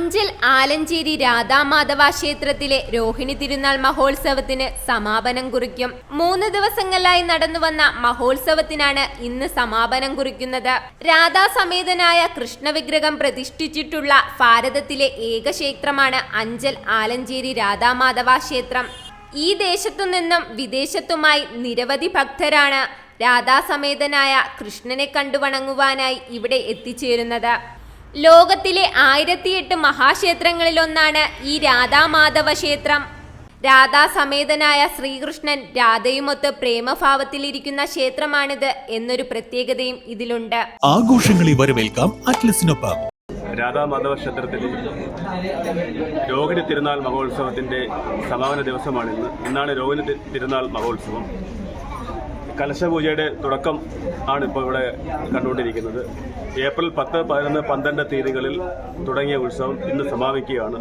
അഞ്ചൽ ആലഞ്ചേരി രാധാമാധവ ക്ഷേത്രത്തിലെ രോഹിണി തിരുനാൾ മഹോത്സവത്തിന് സമാപനം കുറിക്കും. മൂന്ന് ദിവസങ്ങളിലായി നടന്നുവന്ന മഹോത്സവത്തിനാണ് ഇന്ന് സമാപനം കുറിക്കുന്നത്. രാധാസമേതനായ കൃഷ്ണവിഗ്രഹം പ്രതിഷ്ഠിച്ചിട്ടുള്ള ഭാരതത്തിലെ ഏക ക്ഷേത്രമാണ് അഞ്ചൽ ആലഞ്ചേരി രാധാമാധവ ക്ഷേത്രം. ഈ ദേശത്തു നിന്നും വിദേശത്തുമായി നിരവധി ഭക്തരാണ് രാധാസമേതനായ കൃഷ്ണനെ കണ്ടുവണങ്ങുവാനായി ഇവിടെ എത്തിച്ചേരുന്നത്. ലോകത്തിലെ ആയിരത്തിയെട്ട് മഹാക്ഷേത്രങ്ങളിലൊന്നാണ് ഈ രാധാമാധവ ക്ഷേത്രം രാധാസമേതനായ ശ്രീകൃഷ്ണൻ രാധയുമൊത്ത് പ്രേമഭാവത്തിലിരിക്കുന്ന ക്ഷേത്രമാണിത് എന്നൊരു പ്രത്യേകതയും ഇതിലുണ്ട്. ആഘോഷങ്ങളെ വരവേൽക്കാം അറ്റ്ലസിനൊപ്പം. രാധാമാധവ ക്ഷേത്രത്തിൽ രോഹിണി തിരുനാൾ മഹോത്സവത്തിന്റെ സമാപന ദിവസമാണിന്ന്. ഇന്നാണ് രോഹിണി തിരുനാൾ മഹോത്സവം. കലശപൂജയുടെ തുടക്കം ആണ് ഇപ്പോൾ ഇവിടെ കണ്ടുകൊണ്ടിരിക്കുന്നത്. ഏപ്രിൽ പത്ത് പതിനൊന്ന് പന്ത്രണ്ട് തീയതികളിൽ തുടങ്ങിയ ഉത്സവം ഇന്ന് സമാപിക്കുകയാണ്.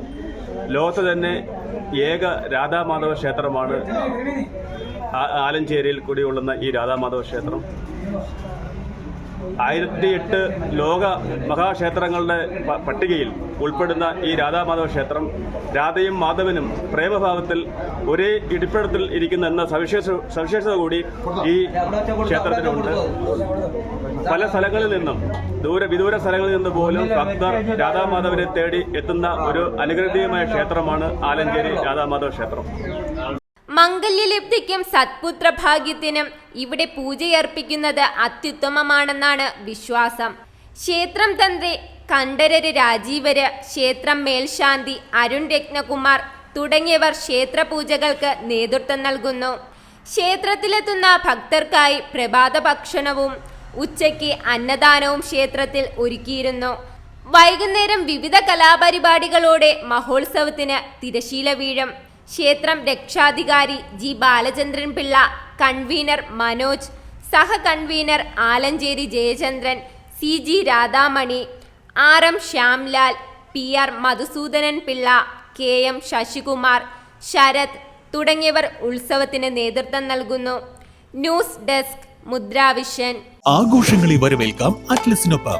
ലോകത്ത് തന്നെ ഏക രാധാമാധവ ക്ഷേത്രമാണ് ആലഞ്ചേരിയിൽ കുടികൊള്ളുന്ന ഈ രാധാമാധവ ക്ഷേത്രം. ആയിരത്തി എട്ട് ലോക മഹാക്ഷേത്രങ്ങളുടെ പട്ടികയിൽ ഉൾപ്പെടുന്ന ഈ രാധാമാധവ ക്ഷേത്രം രാധയും മാധവനും പ്രേമഭാവത്തിൽ ഒരേ ഇടിപ്പിടത്തിൽ ഇരിക്കുന്ന എന്ന സവിശേഷ സവിശേഷത കൂടി ഈ ക്ഷേത്രത്തിനുണ്ട് പല സ്ഥലങ്ങളിൽ നിന്നും ദൂര വിദൂര സ്ഥലങ്ങളിൽ നിന്ന് പോലും ഭക്തർ രാധാമാധവനെ തേടി എത്തുന്ന ഒരു അനുഗ്രഹീയമായ ക്ഷേത്രമാണ് ആലഞ്ചേരി രാധാമാധവ ക്ഷേത്രം. മംഗല്യലബ്ധിക്കും സത്പുത്രഭാഗ്യത്തിനും ഇവിടെ പൂജയർപ്പിക്കുന്നത് അത്യുത്തമമാണെന്നാണ് വിശ്വാസം. ക്ഷേത്രം തന്ത്രി കണ്ഠരര് രാജീവര് ക്ഷേത്രം മേൽശാന്തി അരുൺ രത്നകുമാർ തുടങ്ങിയവർ ക്ഷേത്രപൂജകൾക്ക് നേതൃത്വം നൽകുന്നു. ക്ഷേത്രത്തിലെത്തുന്ന ഭക്തർക്കായി പ്രഭാത ഭക്ഷണവും ഉച്ചയ്ക്ക് അന്നദാനവും ക്ഷേത്രത്തിൽ ഒരുക്കിയിരുന്നു. വൈകുന്നേരം വിവിധ കലാപരിപാടികളോടെ മഹോത്സവത്തിന് തിരശീല വീഴും. ക്ഷേത്രം രക്ഷാധികാരി ജി ബാലചന്ദ്രൻ പിള്ള കൺവീനർ മനോജ് സഹ convener Alancheri Jayachandran C G Radhamani R M Shyamlal P R Madhusoodanan Pillai K M Sasikumar Sarath തുടങ്ങിയവർ ഉത്സവത്തിന് നേതൃത്വം നൽകുന്നു. News desk Mudravision. ആഘോഷങ്ങളെ വരവേൽക്കാം അറ്റ്ലസിനൊപ്പം.